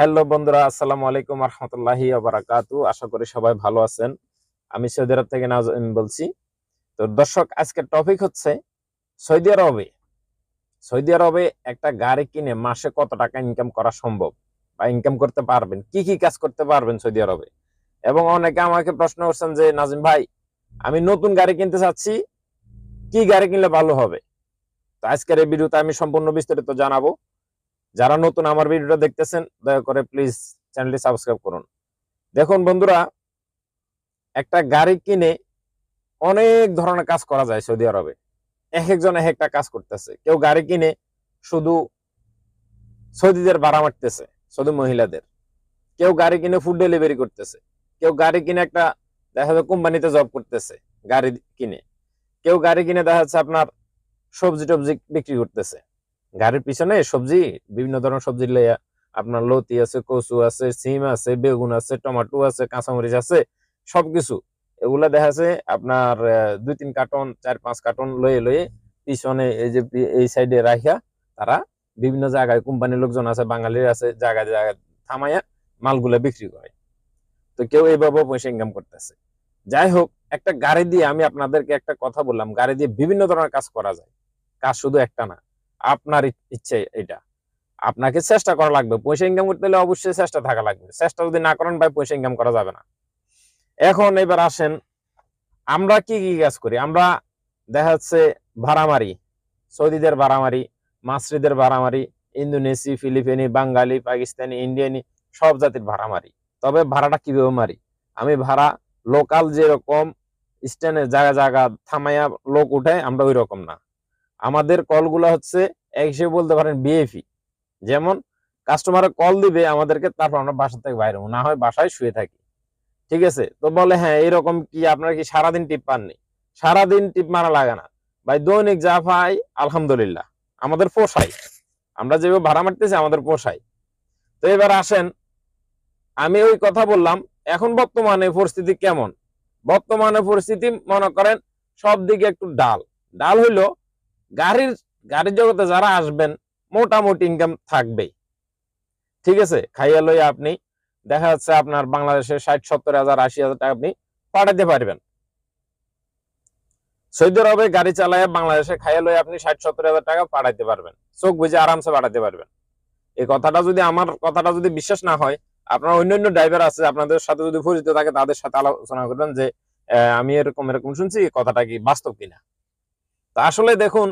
Hello বন্ধুরা, আসসালামু আলাইকুম রহমতুল্লাহি আবরাকাতু আশা করি সবাই ভালো আছেন। আমি সৌদি আরব থেকে নাজম বলছি। তো দর্শক, আজকের টপিক হচ্ছে সৌদি আরবে। সৌদি আরবে একটা গাড়ি কিনে মাসে কত টাকা ইনকাম করা সম্ভব? বা ইনকাম করতে পারবেন? কি কি কাজ করতে পারবেন সৌদি আরবে? এবং অনেকে আমাকে প্রশ্ন করছেন যে নাজিম ভাই, আমি নতুন গাড়ি কিনতে চাচ্ছি, কি গাড়ি কিনলে ভালো হবে? তো আজকের এই ভিডিওতে আমি সম্পূর্ণ বিস্তারিত জানাব। যারা নতুন আমার ভিডিওটা দেখতেছেন, দয়া করে প্লিজ চ্যানেলটি সাবস্ক্রাইব করুন। দেখুন বন্ধুরা, একটা গাড়ি কিনে অনেক ধরনের কাজ করা যায় সৌদি আরবে। এক একজন এক একটা কাজ করতেছে। কেউ গাড়ি কিনে শুধু সৌদিদের ভাড়া মারতেছে শুধু মহিলাদের। কেউ গাড়ি কিনে ফুড ডেলিভারি করতেছে। কেউ গাড়ি কিনে একটা, দেখা যাচ্ছে কোম্পানিতে জব করতেছে, গাড়ি কিনে। কেউ গাড়ি কিনে দেখা যাচ্ছে আপনার সবজি টবজি বিক্রি করতেছে। গাড়ির পিছনে সবজি, বিভিন্ন ধরনের সবজি লইয়া আপনার লতি আছে, কচু আছে, সিম আছে, বেগুন আছে, টমেটো আছে, কাঁচামরিচ আছে, সবকিছু। এগুলা দেখা যাচ্ছে আপনার দুই তিন কার্টন, চার পাঁচ কার্টন লয়ে লয়ে পিছনে এই যে এই সাইডে রাখিয়া তারা বিভিন্ন জায়গায় কোম্পানির লোকজন আছে, বাঙালির আছে, জায়গায় জায়গায় থামাইয়া মালগুলা বিক্রি করে। তো কেউ এইভাবে পয়সা ইনকাম করতেছে। যাই হোক, একটা গাড়ি দিয়ে আমি আপনাদেরকে একটা কথা বললাম। গাড়ি দিয়ে বিভিন্ন ধরনের কাজ করা যায়। কাজ শুধু একটা না। আপনার ইচ্ছে এটা আপনাকে চেষ্টা করা লাগবে। পয়সা ইনকাম করতে হলে অবশ্যই চেষ্টা থাকা লাগবে। চেষ্টা যদি না করেন ভাই, পয়সা ইনকাম করা যাবে না। এখন এবার আসেন, আমরা কি কি কাজ করি? আমরা দেখা যাচ্ছে ভাড়া মারি সৌদিদের ভাড়া মারি মাসরিদের ভাড়া মারি ইন্দোনেশি, ফিলিপিনি, বাঙালি, পাকিস্তানি, ইন্ডিয়ানি, সব জাতির ভাড়া মারি তবে ভাড়াটা কীভাবে মারি? আমি ভাড়া লোকাল যেরকম স্ট্যান্ডে জায়গা জায়গা থামাইয়া লোক উঠায় আমরা ওই রকম না। আমাদের কলগুলো হচ্ছে এক হিসেবে বলতে পারেন বিএফি যেমন কাস্টমারের কল দিবে আমাদেরকে, তারপর আমরা বাসা থেকে বাইরে না হয় বাসায় শুয়ে থাকি। ঠিক আছে? তো বলে হ্যাঁ এরকম কি আপনার কি সারাদিন টিপ পাননি সারাদিন টিপ মারা লাগে না। ভাই, দৈনিক যা পাই, আলহামদুলিল্লাহ। আমাদের পোষাই আমরা যেভাবে ভাড়া মারতেছি, আমাদের পোষাই তো এবার আসেন, আমি ওই কথা বললাম, এখন বর্তমানে পরিস্থিতি কেমন? বর্তমানে পরিস্থিতি, মনে করেন সব দিকে একটু ডাল। ডাল হইল গাড়ির গাড়ির জগতে যারা আসবেন, মোটামুটি ইনকাম থাকবেই। ঠিক আছে? খাইয়া লইয়া আপনি, দেখা যাচ্ছে আপনার বাংলাদেশে ষাট, সত্তর হাজার, আশি হাজার টাকা আপনি পাঠাতে পারবেন। সৌদি আরবে গাড়ি চালায় বাংলাদেশে খাইয়া লইয়া আপনি ষাট, সত্তর হাজার টাকা পাঠাইতে পারবেন। চোখ বুঝে আরামসে পাঠাতে পারবেন। এই কথাটা যদি আমার, কথাটা যদি বিশ্বাস না হয়, আপনার অন্যান্য ড্রাইভার আছে, আপনাদের সাথে যদি পরিচিত থাকে, তাদের সাথে আলোচনা করবেন যে আমি এরকম এরকম শুনছি কথাটা কি বাস্তব কিনা? তো আসলে দেখুন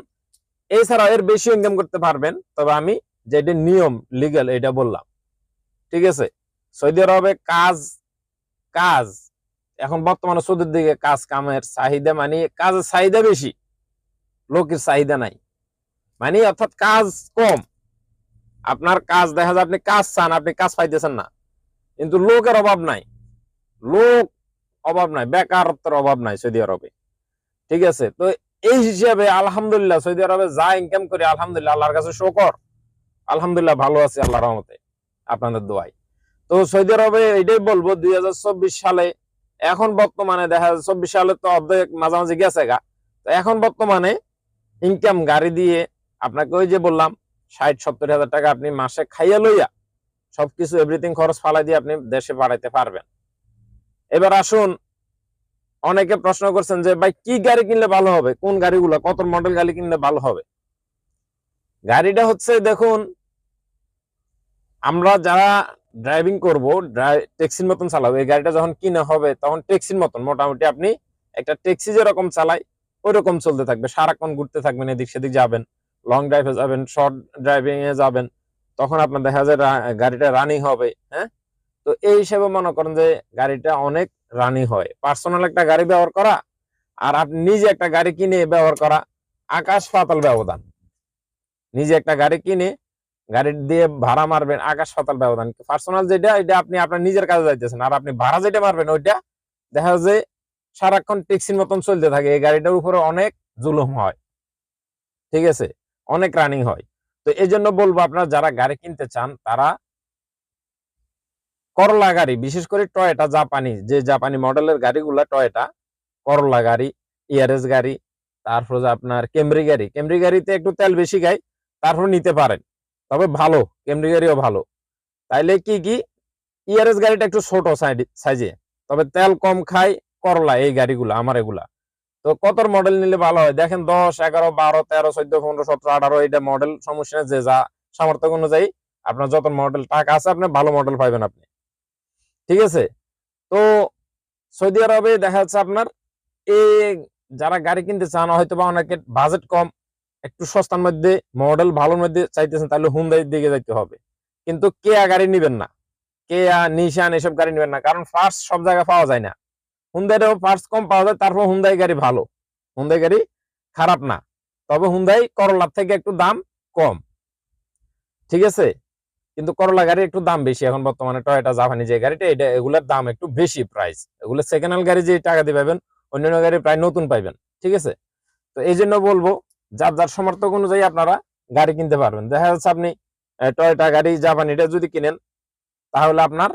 এছাড়া এর বেশি ইনকাম করতে পারবেন, তবে আমি যেটা নিয়ম লিগ্যাল এটা বললাম। ঠিক আছে? সৌদি আরবে কাজ কাজ, এখন বর্তমানে সৌদির দিকে কাজ কামের চাহিদা মানে কাজের চাহিদা বেশি, লোকের চাহিদা নাই। মানে অর্থাৎ কাজ কম। আপনার কাজ, দেখা যায় আপনি কাজ চান, আপনি কাজ পাইতেছেন না। কিন্তু লোকের অভাব নাই। লোক অভাব নাই, বেকারত্বের অভাব নাই সৌদি আরবে। ঠিক আছে? তো এই হিসাবে আলহামদুলিল্লাহ সৌদি আরবে যা ইনকাম করি, আলহামদুলিল্লাহ আল্লাহর কাছে শোকর। আলহামদুলিল্লাহ ভালো আছি আল্লাহর রহমতে, আপনাদের দোয়াই তো সৌদি আরবে এটাই বলব, দুই সালে, এখন বর্তমানে দেখা যাচ্ছে চব্বিশ সালে তো অর্ধেক মাঝামাঝি গেছে গা। তো এখন বর্তমানে ইনকাম গাড়ি দিয়ে আপনাকে ওই যে বললাম, ষাট, সত্তর হাজার টাকা আপনি মাসে খাইয়া লইয়া সবকিছু এভরিথিং খরচ ফালাই দিয়ে আপনি দেশে পাঠাইতে পারবেন। এবার আসুন অনেকে প্রশ্ন করছেন যে, ভাই, কি গাড়ি কিনলে ভালো হবে? কোন গাড়িগুলো? কত মডেল গাড়ি কিনলে ভালো হবে? গাড়িটা হচ্ছে, দেখুন, আমরা যারা ড্রাইভিং করব ট্যাক্সির মতন চালাবো, এই গাড়িটা যখন কিনা হবে, তখন ট্যাক্সির মতন, মোটামুটি আপনি একটা ট্যাক্সি যেরকম চালাই ওই রকম চলতে থাকবে, সারাক্ষণ ঘুরতে থাকবেন, এদিক সেদিক যাবেন লং ড্রাইভে যাবেন শর্ট ড্রাইভিং এ যাবেন, তখন আপনার দেখা যায় গাড়িটা রানিং হবে হ্যাঁ? তো এই হিসেবে মনে করেন যে, গাড়িটা অনেক রানিং হয়। পার্সোনাল একটা গাড়ি ব্যবহার করা আর আপনি নিজে একটা গাড়ি কিনে ব্যবহার করা, আকাশ পাতাল ব্যবধান। নিজে একটা গাড়ি কিনে গাড়ি দিয়ে ভাড়া মারবেন, আকাশ পাতাল ব্যবধান। পার্সোনাল যেটা, এটা আপনি আপনার নিজের কাজে যাইতেছেন। আর আপনি ভাড়া যেটা মারবেন, ওইটা দেখা যায় যে সারাক্ষণ ট্যাক্সির মতন চলতে থাকে। এই গাড়িটার উপরে অনেক জুলুম হয়। ঠিক আছে? অনেক রানিং হয়। তো এই জন্য বলব আপনারা, যারা গাড়ি কিনতে চান, তারা করলা গাড়ি, বিশেষ করে টয়টা জাপানি যে জাপানি মডেলের গাড়িগুলা টয়টা করলা গাড়ি ইয়ারেস গাড়ি, তারপর আপনার কেমরি গাড়ি কেমরি গাড়িতে একটু তেল বেশি খায়, তারপর নিতে পারেন। তবে ভালো কেমরি গাড়িও ভালো। তাইলে কি কি? ইয়ারেস গাড়িটা একটু ছোট সাইজে, তবে তেল কম খায় করলা এই গাড়িগুলো, আমার এগুলা। তো কত মডেল নিলে ভালো হয়? দেখেন দশ, এগারো, বারো, তেরো, চোদ্দ, পনেরো, সতেরো, আঠারো এটা মডেল সমস্যা যে যা সামর্থ্য অনুযায়ী আপনার যত মডেল টাকা আছে, আপনি ভালো মডেল পাইবেন আপনি। ঠিক আছে? তো সৌদি আরবে দেখা যাচ্ছে আপনার এই যারা গাড়ি কিনতে চান হয়তো বা অনেকে বাজেট কম, একটু সস্তার মধ্যে মডেল ভালোর মধ্যে চাইতেছেন, তাহলে হুন্দাই দিকে যাইতে হবে। কিন্তু কেয়া গাড়ি নিবেন না। কেয়া নিশান এসব গাড়ি নেবেন না, কারণ ফার্স্ট সব জায়গায় পাওয়া যায় না। হুন্দাইটাও ফার্স্ট কম পাওয়া যায়, তারপর হুন্দাই গাড়ি ভালো। হুন্দাই গাড়ি খারাপ না। তবে হুন্দাই করলার থেকে একটু দাম কম। ঠিক আছে? কিন্তু করলা গাড়ি একটু দাম বেশি। এখন বর্তমানে টয়টা জাপানি যে গাড়িটা, এটা এগুলোর দাম একটু বেশি প্রাইস এগুলো সেকেন্ড হ্যান্ড গাড়ি যে টাকা দিয়ে পাবেন, অন্যান্য গাড়ি প্রায় নতুন পাইবেন, ঠিক আছে? তো এই জন্য বলব, যার যার সমর্থক অনুযায়ী আপনারা গাড়ি কিনতে পারবেন। দেখা যাচ্ছে আপনি টয়টা গাড়ি জাপানিটা যদি কিনেন, তাহলে আপনার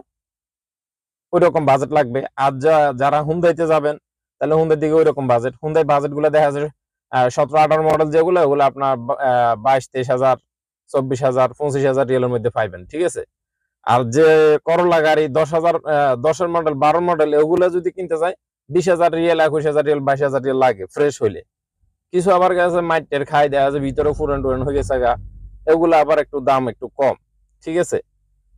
ওই রকম বাজেট লাগবে। আর যারা হুন্দাইতে যাবেন, তাহলে হুন্দার দিকে ওই রকম বাজেট হুন্দাই বাজেটগুলো দেখা যাচ্ছে সতেরো আঠারো মডেল যেগুলো, ওগুলো আপনার বাইশ তেইশ হাজার চব্বিশ হাজার, পঁচিশ হাজার রিয়েলের মধ্যে পাইবেন, ঠিক আছে? আর যে করলা গাড়ি, দশ হাজার দশের মডেল বারো মডেল এগুলো যদি কিনতে চাই বিশ হাজার রিয়েল একুশ হাজার রিয়েল বাইশ হাজার রিয়েল লাগে ফ্রেশ হইলে। কিছু আবার গেছে, মাইটের খাই দেওয়া যায় ভিতরে ফুরন টুরন হয়ে গেছে গা, এগুলো আবার একটু দাম একটু কম, ঠিক আছে?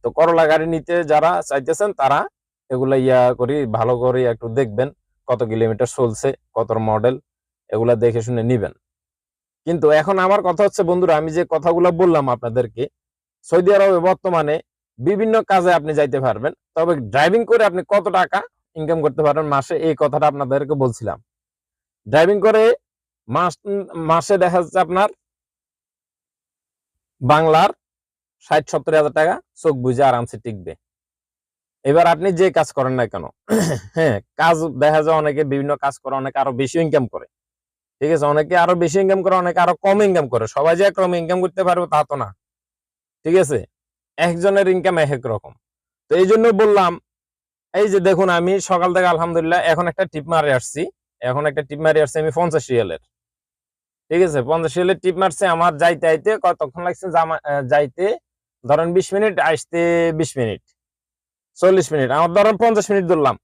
তো করলা গাড়ি নিতে যারা চাইতেছেন, তারা এগুলা ইয়া করি, ভালো করে, একটু দেখবেন, কত কিলোমিটার চলছে, কত মডেল এগুলা দেখে শুনে নিবেন। কিন্তু এখন আমার কথা হচ্ছে, বন্ধুরা, আমি যে কথাগুলো বললাম আপনাদেরকে, সৌদি আরবে বর্তমানে বিভিন্ন কাজে আপনি যাইতে পারবেন। তবে ড্রাইভিং করে আপনি কত টাকা ইনকাম করতে পারবেন মাসে? এই কথাটা আপনাদেরকে বলছিলাম। ড্রাইভিং করে মাস, মাসে দেখা যাচ্ছে আপনার বাংলার ষাট, সত্তর হাজার টাকা চোখ বুঝে আরামসে টিকবে। এবার আপনি যে কাজ করেন না কেন? হ্যাঁ কাজ দেখা যায় অনেকে, বিভিন্ন কাজ করে, অনেকে আরও বেশি ইনকাম করে। ঠিক আছে? অনেকে আরও বেশি ইনকাম করে, অনেকে আরও কম ইনকাম করে। সবাই যে একরকম ইনকাম করতে পারবে তা তো না। ঠিক আছে? একজনের ইনকাম এক এক রকম। তো এই জন্য বললাম, এই যে দেখুন, আমি সকাল থেকে আলহামদুলিল্লাহ এখন একটা টিপ মারে আসছি। এখন একটা টিপ মারি আসছি আমি পঞ্চাশ রিয়ালের। ঠিক আছে? পঞ্চাশ রিয়ালের টিপ মারছে আমার যাইতে আইতে কতক্ষণ লাগছে যাইতে? ধরেন বিশ মিনিট, আসতে বিশ মিনিট, চল্লিশ মিনিট। আমার ধরেন পঞ্চাশ মিনিট ধরলাম।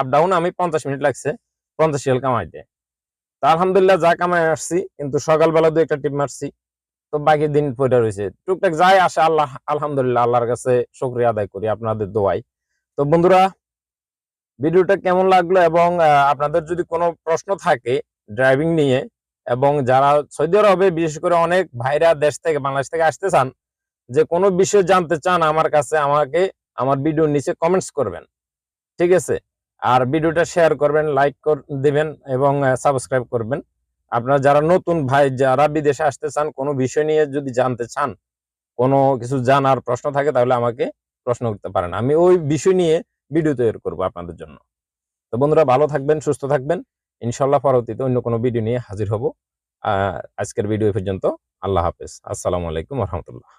আপ ডাউন আমি পঞ্চাশ মিনিট লাগছে পঞ্চাশ রিয়াল কামাইতে। আলহামদুলিল্লাহ যা কামাই আসছি, কিন্তু সকালবেলা দু একটা টিপ মারছি। তো বাকি দিন পড়ে রয়েছে টুকটাক যাই আসে আল্লাহ, আলহামদুলিল্লাহ, আল্লাহর কাছে শুক্রিয়া আদায় করি আপনাদের দোয়াই তো বন্ধুরা, ভিডিওটা কেমন লাগল এবং আপনাদের যদি কোনো প্রশ্ন থাকে ড্রাইভিং নিয়ে এবং যারা সৌদি আরবে, বিশেষ করে অনেক ভাইরা দেশ থেকে, বাংলাদেশ থেকে আসতে চান, যে কোনো বিষয় জানতে চান, আমার কাছে আমাকে, আমার ভিডিওর নিচে কমেন্টস করবেন। ঠিক আছে? আর ভিডিওটা শেয়ার করবেন লাইক দিবেন এবং সাবস্ক্রাইব করবেন। আপনারা যারা নতুন ভাই, যারা বিদেশে আসতে চান, কোনো বিষয় নিয়ে যদি জানতে চান, কোনো কিছু জানার প্রশ্ন থাকে, তাহলে আমাকে প্রশ্ন করতে পারেন। আমি ওই বিষয় নিয়ে ভিডিও তৈরি করব আপনাদের জন্য। তো বন্ধুরা, ভালো থাকবেন, সুস্থ থাকবেন। ইনশাল্লাহ পরবর্তীতে অন্য কোনো ভিডিও নিয়ে হাজির হব। আজকের ভিডিও পর্যন্ত আল্লাহ হাফেজ। আসসালামু আলাইকুম রহমতুল্লাহ।